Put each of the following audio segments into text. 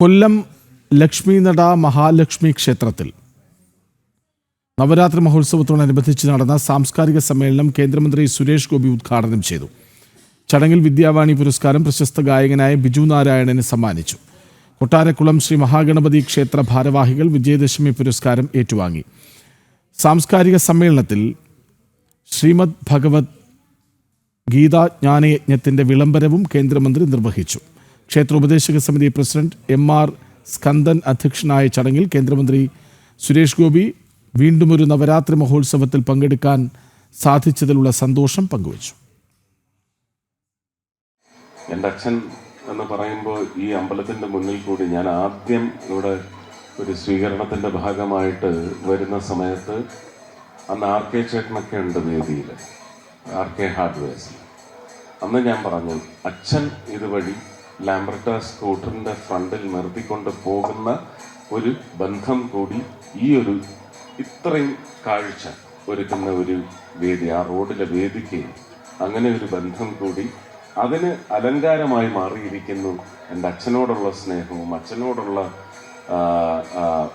കൊല്ലം ലക്ഷ്മി നട മഹാലക്ഷ്മി ക്ഷേത്രത്തിൽ നവരാത്രി മഹോത്സവത്തോടനുബന്ധിച്ച് നടന്ന സാംസ്കാരിക സമ്മേളനം കേന്ദ്രമന്ത്രി സുരേഷ് ഗോപി ഉദ്ഘാടനം ചെയ്തു. ചടങ്ങിൽ വിദ്യാവാണി പുരസ്കാരം പ്രശസ്ത ഗായകനായ ബിജു നാരായണന് സമ്മാനിച്ചു. കൊട്ടാരക്കുളം ശ്രീ മഹാഗണപതി ക്ഷേത്ര ഭാരവാഹികൾ വിജയദശമി പുരസ്കാരം ഏറ്റുവാങ്ങി. സാംസ്കാരിക സമ്മേളനത്തിൽ ശ്രീമദ് ഭഗവത് ഗീതാജ്ഞാനയജ്ഞത്തിന്റെ വിളംബരവും കേന്ദ്രമന്ത്രി നിർവഹിച്ചു. ക്ഷേത്ര ഉപദേശക സമിതി പ്രസിഡന്റ് എം ആർ സ്കന്ദൻ അധ്യക്ഷനായ ചടങ്ങിൽ കേന്ദ്രമന്ത്രി സുരേഷ് ഗോപി വീണ്ടും ഒരു നവരാത്രി മഹോത്സവത്തിൽ പങ്കെടുക്കാൻ സാധിച്ചതിലുള്ള സന്തോഷം പങ്കുവച്ചു. എന്റെ അച്ഛൻ എന്ന് പറയുമ്പോൾ ഈ അമ്പലത്തിന്റെ മുന്നിൽ കൂടി ഞാൻ ആദ്യം ഇവിടെ ഒരു സ്വീകരണത്തിന്റെ ഭാഗമായിട്ട് വരുന്ന സമയത്ത് അന്ന് ആർ കെ ചേട്ടനൊക്കെ ഉണ്ട് വേദിയിൽ ആർ കെ ഹാർഡ്വെയർസിൽ. അന്ന് ഞാൻ പറഞ്ഞു അച്ഛൻ ഇതുവഴി ലാംബർട്ട സ്കൂട്ടറിന്റെ ഫ്രണ്ടിൽ നിർത്തിക്കൊണ്ട് പോകുന്ന ഒരു ബന്ധം കൂടി ഈ ഒരു ഇത്രയും കാഴ്ച ഒരുക്കുന്ന ഒരു വേദി ആ റോഡിലെ വേദിക്ക് അങ്ങനെ ഒരു ബന്ധം കൂടി അതിന് അലങ്കാരമായി മാറിയിരിക്കുന്നു. എന്റെ അച്ഛനോടുള്ള സ്നേഹവും അച്ഛനോടുള്ള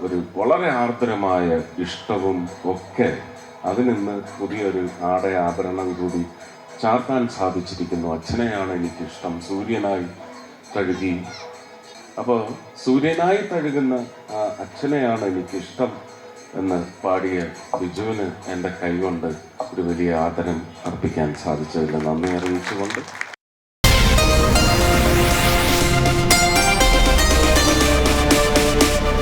ഒരു വളരെ ആർദ്രമായ ഇഷ്ടവും ഒക്കെ അതിനിന്ന് പുതിയൊരു ആടയ ആഭരണം കൂടി ചാർത്താൻ സാധിച്ചിരിക്കുന്നു. അച്ഛനെയാണ് എനിക്കിഷ്ടം. സൂര്യനായി തഴുകി. അപ്പോൾ സൂര്യനായി തഴുകുന്ന ആ അച്ഛനെയാണ് എനിക്കിഷ്ടം എന്ന് പാടിയ ബിജുവിന് എന്റെ കൈകൊണ്ട് ഒരു വലിയ ആദരം അർപ്പിക്കാൻ സാധിച്ചതിൽ നന്ദി അറിയിച്ചുകൊണ്ട്